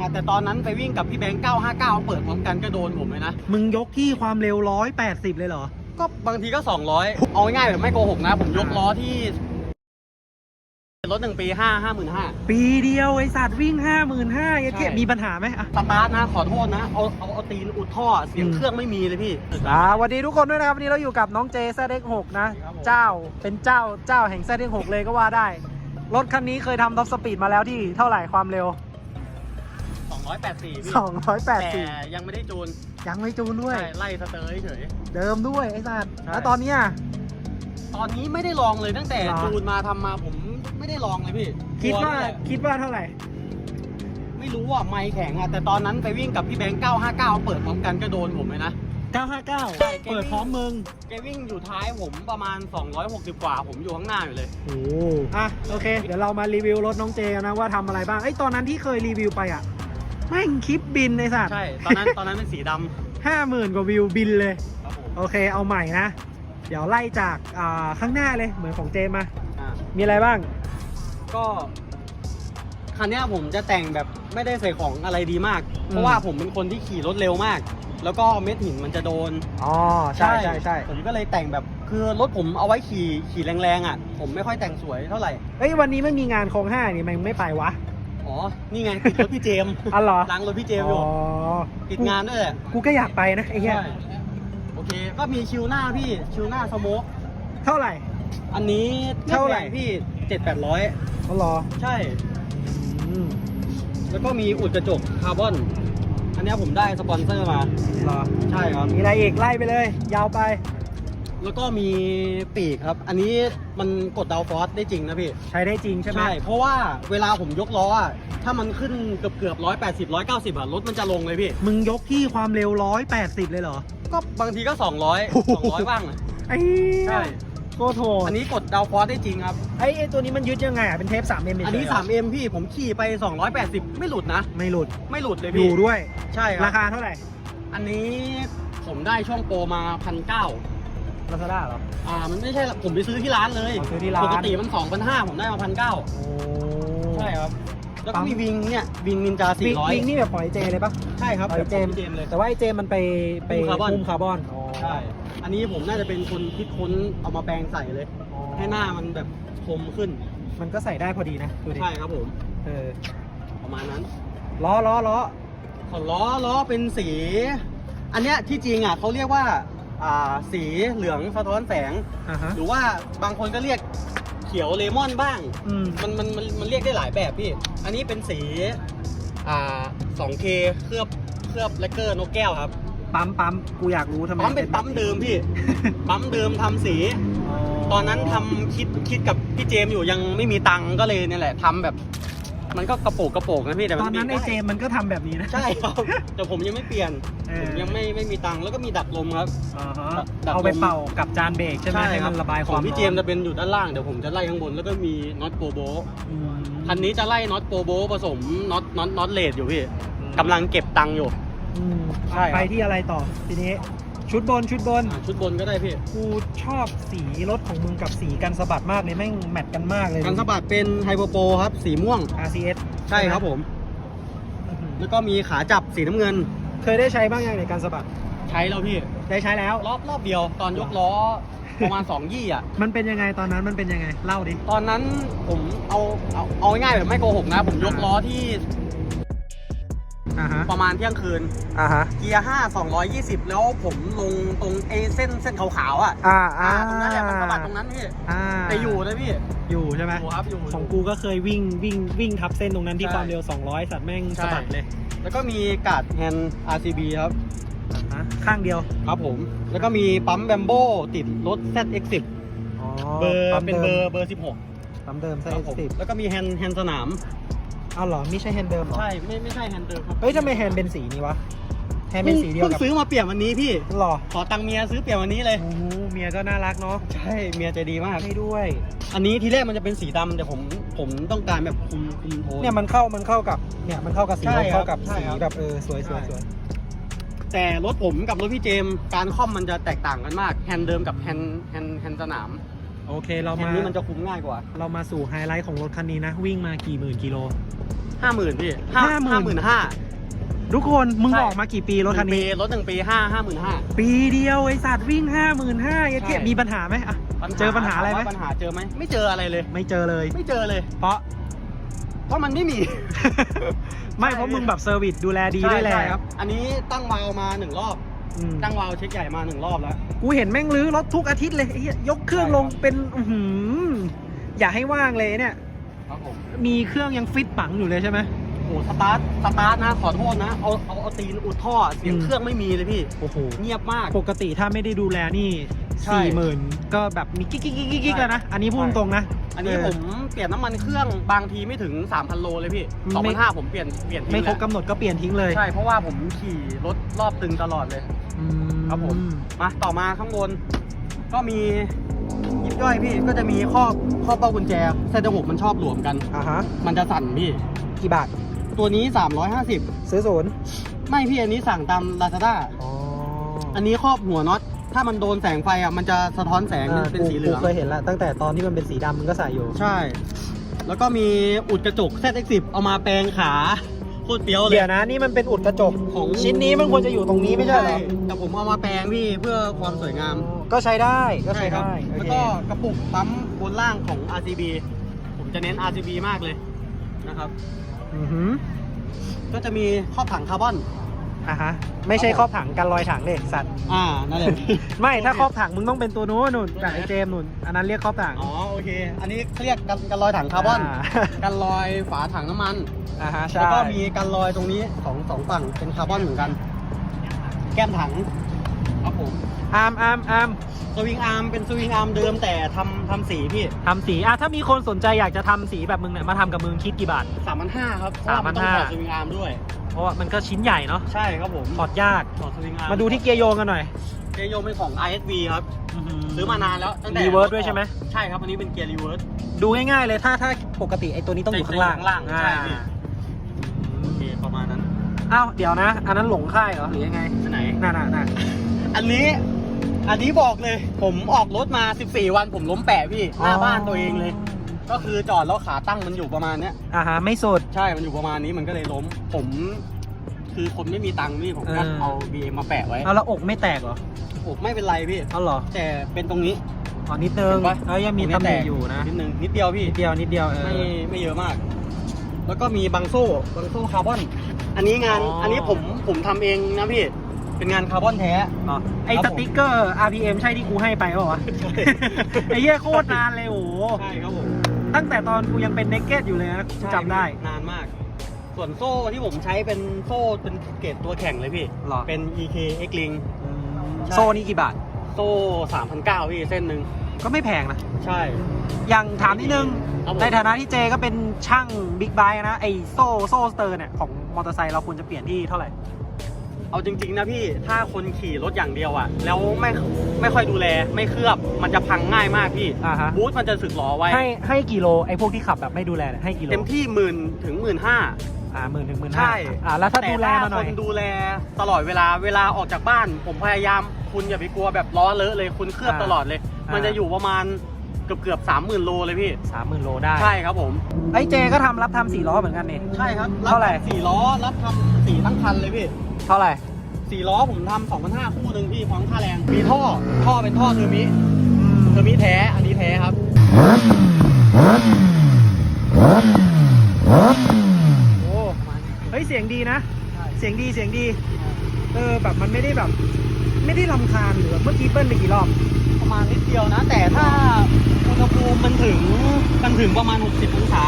อะแต่ตอนนั้นไปวิ่งกับพี่แบงค์959 เปิดพร้อมกันก็โดนผมเลยนะ มึงยกที่ความเร็วร้อยแปดสิบเลยเหรอ ก็บางทีก็ 200 เอาง่ายๆแบบไม่โกหกนะ ผมยกล้อที่รถหนึ่งปีห้าห้าหมื่นห้าปีเดียว ไอสัตว์วิ่งห้าหมื่นห้าเจ๊ใช่มีปัญหาไหมอะสตาร์ทนะ ขอโทษนะ เอาเอาเอาตีนอุดท่อ เสียงอืมเครื่องไม่มีเลยพี่อ่าสวัสดีทุกคนด้วยนะครับ วันนี้เราอยู่กับน้องเจแซดเอ็กหกนะครับผมเจ้าเป็นเจ้าเจ้าแห่งแซดเอ็กหกเลยก็ว่าได้ รถคันนี้เคยทำท็อปสปีดมาแล้วที่เท่าไหร่ความเร็ว 284พี่284แต่ยังไม่ได้จูนยังไม่จูนด้วย ใช่ไล่สเตอร์เฉยเดิมด้วยไอ้สัตว์ใช่แล้วตอนเนี้ยตอนนี้ไม่ได้ลองเลยตั้งแต่หรอ จูนมาทำมาผมไม่ได้ลองเลยพี่คิดว่า กลันี่แหละคิดว่าเท่าไหร่ ไม่รู้ว่าไม่แข็งอะแต่ตอนนั้นไปวิ่งกับพี่แบงค์959 เปิดพร้อมกันก็โดนผมเลยนะ 959ใช่เปิดพร้อมมึงแกวิ่งอยู่ท้ายผมประมาณ 260 กว่า ผมอยู่ข้างหน้าอยู่เลย โอ้อะโอเค เดี๋ยวเรามารีวิวรถน้องเจกันนะว่าทำอะไรบ้างไอ้ยตอนนั้นที่เคยรีวิวไปอะแม่งคลิปบินไอ้สัตว์ใช่ ตอนนั้นตอนนั้นเป็นสีดำห้าหมื่นกว่าวิวบินเลยครับผมโอเคเอาใหม่นะ เดี๋ยวไล่จากอ่าข้างหน้าเลยเหมือนของเจมมา อ่ามีอะไรบ้าง ก็คันเนี้ยผมจะแต่งแบบไม่ได้ใส่ของอะไรดีมาก เพราะว่าผมเป็นคนที่ขี่รถเร็วมาก แล้วก็เม็ดหินมันจะโดน อ๋อ ใช่ใช่ใช่ผมก็เลยแต่งแบบคือรถผมเอาไว้ขี่ขี่แรงๆอะ ผมไม่ค่อยแต่งสวยเท่าไหร่ เอ้ยวันนี้ไม่มีงานโครงห้านี่มันไม่ไปวะ อ๋อ นี่ไงติดรถพี่เจมส์อ๋อเหรอล้างรถพี่เจมส์อยู่อ๋อติดงานด้วยแหละกูก็อยากไปนะไอ้เหี้ยใช่โอเค ก็มีชิวหน้าพี่ ชิวหน้าสโมกเท่าไหร่ อันนี้เท่าไหร่ม่แพงพี่เจ็ดแปดร้อยอ๋อเหรอใช่ อืมแล้วก็มีอุดกระจกคาร์บอน อันเนี้ยผมได้สปอนเซอร์มา เหรอใช่ครับ มีอะไรอีกไล่ไปเลย ยาวไป แล้วก็มีปีกครับ อันนี้มันกดดาวฟอสได้จริงนะพี่ ใช้ได้จริงใช่ไหม ใช่ เพราะว่าเวลาผมยกล้ออะถ้ามันขึ้นเกือบเกือบร้อยแปดสิบร้อยเก้าสิบอะรถมันจะลงเลยพี่ มึงยกที่ความเร็วร้อยแปดสิบเลยเหรอ ก็บางทีก็สองร้อยโอ้โหสองร้อยบ้างอะไอ้เหี้ยใช่ โคตรโหดอันนี้กดดาวฟอสได้จริงครับ ไอ้ไอ้ตัวนี้มันยึดยังไงอะ เป็นเทป3 m อันนี้ 3M พี่ผมขี่ไป 280 ไม่หลุดนะ ไม่หลุด ไม่หลุดเลยอพี่ยู่ด้วย ใช่ครารับคาเท่าไหร่ อันนี้ผมได้ช่วงโปรมาพันเก้า ลาซาด้าเหรอ อ่ามันไม่ใช่ผมไปซื้อที่ร้านเลยอ๋อซื้อที่ร้าน ปกติมัน2 5 0 0ผมได้มาพันเก้าโอ้ใช่ครับ แล้วก็ปั๊มมีวิงเนี่ยวิงนินจาวิงวิง400นี่แบบปล่อยเจเลยปะใช่ครับปล่อยเจมแบบของพี่เจมส์เลย แต่ว่าไอ้เจมมันไปไปหุ้มคาร์บอนหุ้มคาร์บอนอ๋อใช่ อันนี้ผมน่าจะเป็นคนคิดค้นเอามาแปลงใส่เลย อ๋อให้หน้ามันแบบคมขึ้น มันก็ใส่ได้พอดีนะดูดิใช่ครับผม เออประมาณนั้นล้อล้อล้อของล้อล้อเป็นสี อันเนี้ยที่จริงอะเขาเรียกว่าอ่า สีเหลืองสะท้อนแสง อ่าฮะ หรือว่าบางคนก็เรียกเขียวเลมอนบ้าง อืม มันมันมันมันเรียกได้หลายแบบพี่ อันนี้เป็นสีอ่า 2K เคลือบเคลือบแลกเกอร์นกแก้วครับ ปั๊มปั๊มกูอยากรู้ทำไมปั๊มเป็นปั๊มเดิมพี่ ปั๊มเดิมทำสี ตอนนั้นทำคิดคิดกับพี่เจมส์อยู่ยังไม่มีตังค์ก็เลยเนี่ยแหละทำแบบ มันก็กระโปงกระโปงนะพี่แต่มัตอนนั้นบิไอ้ด้เจมมันก็ทำแบบนี้นะใช่ครับ แต่ผมยังไม่เปลี่ยนเอผอมยังไม่ไม่มีตังค์แล้วก็มีดัดลมครับ อ่าฮะดัดลม เอาไปเป่ากับจานเบรกใช่ไหมให้ครัมันระบายคขวาอมงพี่เจมส์จะเป็นอยู่ด้านล่างเดี๋ยวผมจะไล่ข้างบนแล้วก็มีน็อตโปโบอืมคันนี้จะไล่น็อตโปโบผสมน็อตน็อตน็อตเลดอยู่พี่กำลังเก็บตังค์อยู่ อืมใช่ครับ ไปที่อะไรต่อทีนี้ ชุดบนชุดบน อะชุดบนก็ได้พี่ กูชอบสีรถของมึงกับสีกันสะบัดมากเลยแม่งแมทกันมากเลยกันสะบัดเป็นไฮโปโปครับ สีม่วง RCS ใช่ครับผม อื้อหือแล้วก็มีขาจับสีน้ำเงิน เคยได้ใช้บ้างยังในการสะบัด ใช้แล้วพี่ ได้ใช้แล้ว รอบรอบเดียวตอนยกล้อ ประมาณ 2 ยี่อะ มันเป็นยังไงตอนนั้นมันเป็นยังไง เล่าดิ ตอนนั้นผมเอาเอาเอาง่ายๆแบบไม่โกหกนะ ผมยกล้อที่ อ่าฮะประมาณเที่ยงคืน อ่าฮะเกียร์5 220แล้วผมลงตรงไอ้เส้นเส้นขาวๆอะอ่าอ่าอ่าตรงนั้นแหละมันสะบัดตรงนั้นพี่อ่าแต่อยู่นะพี่ อยู่ใช่ไหมอยู่ครับอยู่ของกูก็เคยวิ่งวิ่งวิ่งทับเส้นตรงนั้นที่ใช่ความเร็ว 200 สัตว์แม่งใช่สะบัดเลย แล้วก็มีการ์ดแฮนด์ RCB ครับอ่าฮะข้างเดียวครับผม แล้วก็มีปั๊มแบมโบติดรถ ZX10 อ๋อเบอร์ปั๊มเป็นดิมเบอร์เบอร์ 16ปั๊มเดิมไซครับส์ผมสิบแล้วก็มีแฮนด์แฮนด์สนามเอาเหรอไม่ใช่แฮนด์เดิมเหรอใช่ไม่ไม่ใช่แฮนด์เดิมครับเฮ้ยทำไมแฮนด์เป็นสีนี้วะแฮนด์เป็นสีเดียวเพิ่งกับซื้อมาเปลี่ยนวันนี้พี่ หรอขอตังค์เมียซื้อเปลี่ยนวันนี้เลย โอ้โหเมียก็น่ารักเนาะใช่เมียใจดีมาก ให้ด้วย อันนี้ทีแรกมันจะเป็นสีดำแต่ผมผมต้องการแบบคุมคุมโทน เนี่ยมันเข้ามันเข้ากับเนี่ยมันเข้ากับสีใช่รถครับเข้ากับใช่สีครับ แบบเออสวยสวยใช่สวยแต่รถผมกับรถพี่เจมส์การคล่อมมันจะแตกต่างกันมากแฮนด์เดิมกับแฮนด์แฮนด์แฮนด์สนาม โอเคเราแฮนมาด์นี้มันจะคุ้มง่ายกว่าเรามาสู่ไฮไลท์ของรถคันนี้นะ วิ่งมากี่หมื่นกิโล ห้าหมื่นพี่ห้า50,000 ห้าหมื่นห้า ทุกคนมึงใช่ ออกมากี่ปีรถคันนี้ รถหนึ่งปีห้าห้าหมื่นห้า ปีเดียวไอสัตว์วิ่งห้าหมื่นห้าเทียใช่ มีปัญหาไหมอะเจอปัญหาอะไรไหม ปัญหาเจอไหมไม่เจออะไรเลย ไม่เจอเลย ไม่เจอเลย เพราะ เพราะมันไม่มี ไม่เพราะมึงแบบเซอร์วิสดูแลดีด้วยแหละ ใช่ครับ อันนี้ตั้งวาล์วมาหนึ่งรอบ อืม ตั้งวาล์วเช็คใหญ่มาหนึ่งรอบแล้ว กูเห็นแม่งลื้อรถทุกอาทิตย์เลยไอ้เหี้ยยกเครื่องใช่ลครับงเป็นอื้อหืออย่าให้ว่างเลยเนี่ย ครับผม มีเครื่องยังฟิตปังอยู่เลยใช่ไหม โอ้สตาร์ท สตาร์ทนะ ขอโทษนะ เอา เอาเอาตีนอุดท่อ เสียงอืม เครื่องไม่มีเลยพี่ โอ้โห เงียบมาก ปกติถ้าไม่ได้ดูแลนี่ใช่สี่หมื่นก็แบบมีกิ๊กกิ๊กกิ๊กกิ๊กใช่แล้วนะ อันนี้พูดตรงๆนะ อันนี้เผมเปลี่ยนน้ำมันเครื่องบางทีไม่ถึง 3,000 โลเลยพี่ไม่ 2,500ผมเปลี่ยน เปลี่ยนทิ้งไม่ครบแล้วกำหนดก็เปลี่ยนทิ้งเลย ใช่ เพราะว่าผมขี่รถรอบตึงตลอดเลยอื ครับผมมาต่อมาข้างบน ก็มียิบย่อยพี่ก็จะมีข้อข้อเป้ากุญแจเส้นหกมันชอบหลวมกันอ่าฮะมันจะสั่นพี่ กี่บาท ตัวนี้ 350 ซื้อศูนย์ไม่พี่อันนี้สั่งตาม Lazada อ๋ออันนี้ครอบหัวน็อตถ้ามันโดนแสงไฟอะมันจะสะท้อนแสงเป็นสีเหลืองกูเคยเห็นแล้วตั้งแต่ตอนที่มันเป็นสีดำมึงก็ใส่อยู่ ใช่ แล้วก็มีอุดกระจก ZX10 เอามาแปลงขา โคตรเปรี้ยวเลยเดี๋ยวนะนี่มันเป็นอุดกระจกของชิ้นนี้มันควรจะอยู่ตรงนี้ไม่ใช่เหรอแต่ผมเอามาแปลงพี่เพื่อความสวยงาม ก็ใช้ได้ก็ใช้ครับได้โอแล้วเคก็กระปุกปั๊มบนล่างของ RCB ผมจะเน้น RCB มากเลยนะครับอือหือก็จะมีครอบถังคาร์บอน อะฮะไม่ใช่ครอบถังกันรอยถังเด็กสัตว์ อ่านั่นแหละ ไม่ถ้าครอบถังมึงต้องเป็นตัวนู้นนู่นแบบไอเจมส์นู่นอันนั้นเรียกครอบถัง อ๋อโอเค อันนี้เขาเรียกกันกันรอยถังคาร์บอน อ่า กันรอยฝาถังน้ำมัน อ่าฮะใช่แล้วก็มีกันรอยตรงนี้สองสองฝั่งเป็นคาร์บอนเหมือนกัน แก้มถังครับผมอาร์มอาร์มอาร์มสวิงอาร์มเป็นสวิงอาร์มเดิมแต่ทำทำสีพี่ทำสีอะถ้ามีคนสนใจอยากจะทำสีแบบมึงเนี่ยมาทำกับมึงคิดกี่บาท สามพันห้าครับเพราะว่ามันต้อง3,500ถอดสวิงอาร์มด้วย เพราะว่ามันก็ชิ้นใหญ่เนาะใช่ครับผมถอดยาก ถอดสวิงอาร์มมาดูที่เกียร์โยงกันหน่อย เกียร์โยงเป็นของ ISV ครับ ซื้อมานานแล้วตั้งแต่รีเวิร์สด้วยใช่ไหมใช่ครับอันนี้เป็นเกียร์รีเวิร์สดูง่ายๆเลยถ้าถ้าปกติไอตัวนี้ต้องอยู่ข้างล่างข้างล่างใช่พี่อ่าโอเคประมาณนั้นอ้าวเดี๋ยวนะ อันนั้นหลงค่ายเหรอหรือยังไงอันไหนน่าน่าน่าอันนี้อันนี้บอกเลย ผมออกรถมา 14 วันผมล้มแปะพี่หน้าบ้านตัวเองเลย ก็คือจอดแล้วขาตั้งมันอยู่ประมาณเนี้ยอ่าฮะไม่สุด ใช่มันอยู่ประมาณนี้มันก็เลยล้ม ผม คือคนไม่มีตังค์พี่ผมก็เออ เอา BM มาแปะไว้เอาแล้วอกไม่แตกเหรอโอ้ไม่เป็นไรพี่ เอาเหรอแต่เป็นตรงนี้ อ๋อนิดนึงเห็นปะ แล้วยังมีตรงตำหแตนิกอยู่นะนิดนึงนิดเดียวพี่ นิดเดียวนิดเดียวเออไม่ไม่เยอะมาก แล้วก็มีบังโซ่บังโซ่คาร์บอน อันนี้งาน อ๋ออั อันนี้ผมผมทำเองนะพี่ เป็นงานคาร์บอนแท้ อ๋อไอครับสผม ติกเกอร์ RPM ใช่ที่กูให้ไปเปล่าวะใช่ไอ้เหี้ยโคตรนานเลยโอ้โห ใช่ครับผม ตั้งแต่ตอนกูยังเป็นเนกเก็ตอยู่เลยนะกูจำได้ นานมาก ส่วนโซ่ที่ผมใช้เป็นโซ่เป็นเกรดตัวแข่งเลยพี่ หรอ เป็น EK X Link ใช่ โซ่นี่กี่บาท โซ่3,900พี่เส้นหนึ่งก็ไม่แพงนะ ใช่ อย่างถามนิดนึง ครับผม ในฐานะที่เจก็เป็นช่างบิ๊กไบค์นะ ไอโซ่โซ่สเตอร์เนี่ย ของมอเตอร์ไซค์เราควรจะเปลี่ยนที่เท่าไหร่ เอาจริง ๆ นะพี่ ถ้าคนขี่รถอย่างเดียวอะแล้วไม่ไม่ค่อยดูแล ไม่เคลือบ มันจะพังง่ายมากพี่ อ่าฮะ บูทมันจะสึกหรอไว้ ให้ให้กี่โลไอพวกที่ขับแบบไม่ดูแลเนี่ยให้กี่โลเต็มที่หมื่นถึงหมื่นห้า อ่าหมื่นถึงหมื่นใช่ห้าอ่าแล้วถ้าดูแลมาหน่อย คนดูแลตลอดเวลา เวลาออกจากบ้าน ผมพยายาม คุณอย่าไปกลัวแบบล้อเลอะเลย คุณเคลือบอ่าตลอดเลย อ่ามั มันจะอยู่ประมาณเกือบเกือบสามหมื่นโลเลยพี่ สามหมื่นโลได้ ใช่ครับผม ไอเจก็ทำรับทำสี่ล้อเหมือนกันนี่ ใช่ครับเท่าไหร่ สี่ล้อ รับทำสี่ทั้งคันเลยพี่ เท่าไหร่ สี่ล้อผมทำสองพันห้าคู่หนึ่งพี่พร้อมค่าแรง มีท่อท่อเป็นท่อเทอร์มิเทอร์มิแท้ อันนี้แท้ครับ โอ้เฮ้ยเสียงดีนะ เสียงดีเสียงดี เออแบบมันไม่ได้แบบ ไม่ได้ลำคาญหรือแบบเมื่อกี้เบิ้ลไปกี่รอบประมาณนิดเดียวนะ แต่ถ้าอุณหภูมิมันถึงมันถึงประมาณ 60 องศา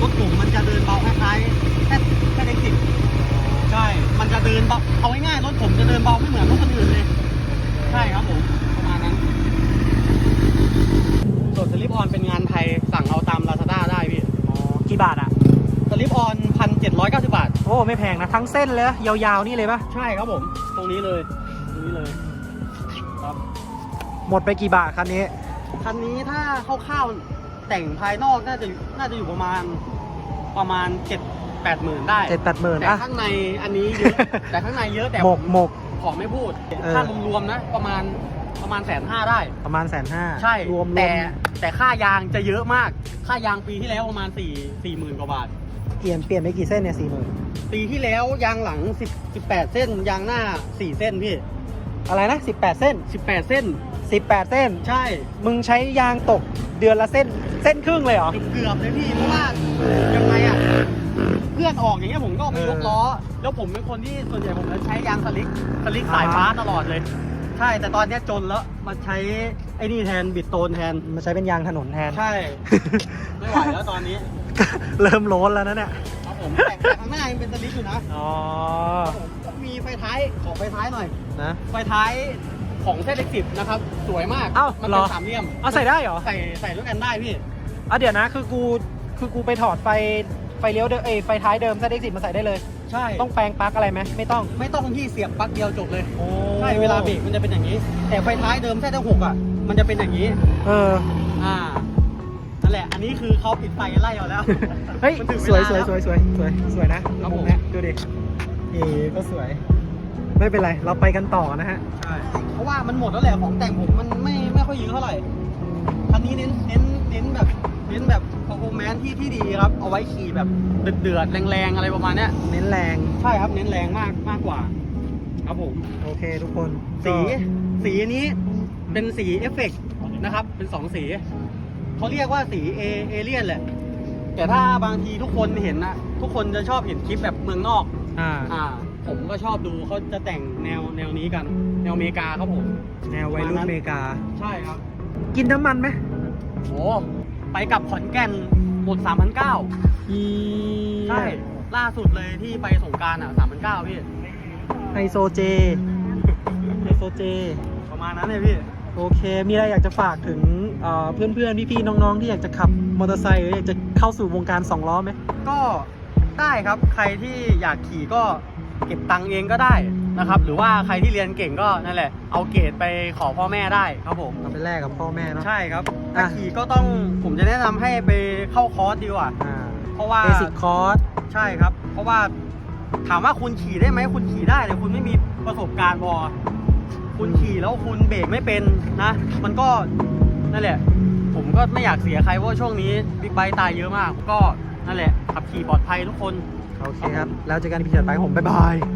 รถผมมันจะเดินเบาคล้ายๆแค่แค่เด็กสิบ ใช่ มันจะเดินเบาเอาง่ายๆรถผมจะเดินเบาไม่เหมือนรถคนอื่นเลย ใช่ครับผมประมาณนั้นส่วนสลิปออนเป็นงานไทยสั่งเอาตาม Lazada ได้พี่อ๋อกี่บาทอะสลิปออนพันเจ็ดร้อยเก้าสิบบาท โอ้ไม่แพงนะทั้งเส้นเลยยาวๆนี่เลยปะใช่ครับผม ตรงนี้เลยตรงนี้เลยครับหมดไปกี่บาทคันนี้ คันนี้ถ้าคร่าวๆแต่งภายนอกน่าจะน่าจะอยู่ประมาณประมาณเจ็ด แปดหมื่นได้เจ็ดแปดหมื่นแต่อะ ข้างในอันนี้เยอะ แต่ข้างในเยอะแต่หมกหมก ขอไม่พูดเออค่ารวมๆนะ ประมาณประมาณแสนห้าได้ ประมาณแสนห้าใช่รวมแต่รวมแต่ค่ายางจะเยอะมาก ค่ายางปีที่แล้วประมาณสี่สี่หมื่นกว่าบาท เปลี่ยนเปลี่ยนไปกี่เส้นเนี่ยสี่หมื่นปีที่แล้วยางหลัง10 18 เส้น ยางหน้า 4 เส้นพี่ อะไรนะสิบแปดเส้น18 เส้น สิบแปดเส้น ใช่มึงใช้ยางตกเดือนละเส้นเส้นครึ่งเลยเหรอ เกือบๆเลยพี่เพราะว่ายังไงอะเพื่อนออกอย่างเงี้ยผมก็เอาไปยกล้อ แล้วผมเป็นคนที่ส่วนใหญ่ผมจะใช้ยางสลิกสลิกสายฟ้าตลอดเลย ใช่แต่ตอนเนี้ยจนแล้วมาใช้ไอ้นี่แทนบิดโตนแทน มาใช้เป็นยางถนนแทน ใช่ ไม่ไหวแล้วตอนนี้เริ่มโล้นแล้วนะเนี่ย ครับผมแต่แต่ข้างหน้ายังเป็นสลิกอยู่นะอ๋อครับผมก็มีไฟท้ายขอไฟท้ายหน่อย นะ ไฟท้ายของเซตเล็กสิบนะครับ สวยมากเอ้ามันเหรเป็อนสามเหลี่ยมเอาใส่ได้เหรอ ใส่ใส่ด้วยกันได้พี่ อะเดี๋ยวนะ คือกู คือกูไปถอดไฟ ไฟเลี้ยวเดิมเอยไฟท้ายเดิมซเด็กสิมาใส่ได้เลย ใช่ต้องแปลงปลั๊กอะไรไหมไม่ต้อง ไม่ต้องที่เสียบปลั๊กเดียวจบเลยโอ้ใช่เวลาเบรกมันจะเป็นอย่างนี้ แต่ไฟท้ายเดิมแค่ทั้งหกอะมันจะเป็นอย่างนี้ เออ อ่านั่นแหละ อันนี้คือเขาปิดไฟไล่เอาแล้วเฮ้ยมันถึงสเววยลาสวยแล้วสวยสวยสวยสวยนะครับผมเนี่ยดูดิเอก็สวย ไม่เป็นไร เราไปกันต่อนะฮะ ใช่ เพราะว่ามันหมดแล้วแหละของแต่งผมมันไม่ไม่ค่อยเยอะเท่าไหร่คันนี้เน้นเน้นเน้นแบบ เน้นแบบ performance ที่ที่ดีครับ เอาไว้ขี่แบบเดือดเดือดๆแรงๆอะไรประมาณเนี้ยเน้นแรงใช่ครับเน้นแรงมากมากกว่า ครับผม โอเคทุกคนสีก็สีนี้เป็นสีเอฟเฟกต์นะครับ เป็นสองสีเขาเรียกว่าสีเอเอเลียนแหละ แต่ถ้าบางทีทุกคนเห็นนะทุกคนจะชอบเห็นคลิปแบบเมืองนอก อ่าอ่า ผมก็ชอบดูเขาจะแต่งแนวแนวนี้กัน แนวอเมริกาครับผม แนววัยรุ่นอเมริกา ใช่ครับ กินน้ำมันไหมโอ้ ไปกับขอนแก่นหมด3,900อีใช่ ล่าสุดเลยที่ไปสงกรารอะ3,900พี่ ไฮโซเจ ไฮโซเจ ประมาณนั้นเลยพี่ โอเค มีอะไรอยากจะฝากถึงเอ่อเพื่อนๆ พี่ๆ น้องๆ ที่อยากจะขับมอเตอร์ไซค์หรืออยากจะเข้าสู่วงการสองล้อไหม ก็ได้ครับใครที่อยากขี่ก็เก็บตังค์เองก็ได้ นะครับ หรือว่าใครที่เรียนเก่งก็นั่นแหละ เอาเกรดไปขอพ่อแม่ได้ครับผม เอาไปแลกกับพ่อแม่เนาะ ใช่ครับถ้าอะ ขี่ก็ต้องผมจะแนะนำให้ไปเข้าคอร์สดีกว่าอ่า เพราะว่า เบสิกคอร์ส ใช่ครับ เพราะว่าถามว่าคุณขี่ได้ไหมคุณขี่ได้แต่คุณไม่มีประสบการณ์พอ คุณขี่แล้วคุณเบรกไม่เป็นนะ มันก็นั่นแหละ ผมก็ไม่อยากเสียใครเพราะว่าช่วงนี้บิ๊กไบค์ตายเยอะมาก ก็นั่นแหละขับขี่ปลอดภัยทุกคน โอเคครับ แล้วเจอกันในพีถัดไปครับผม บ๊ายบาย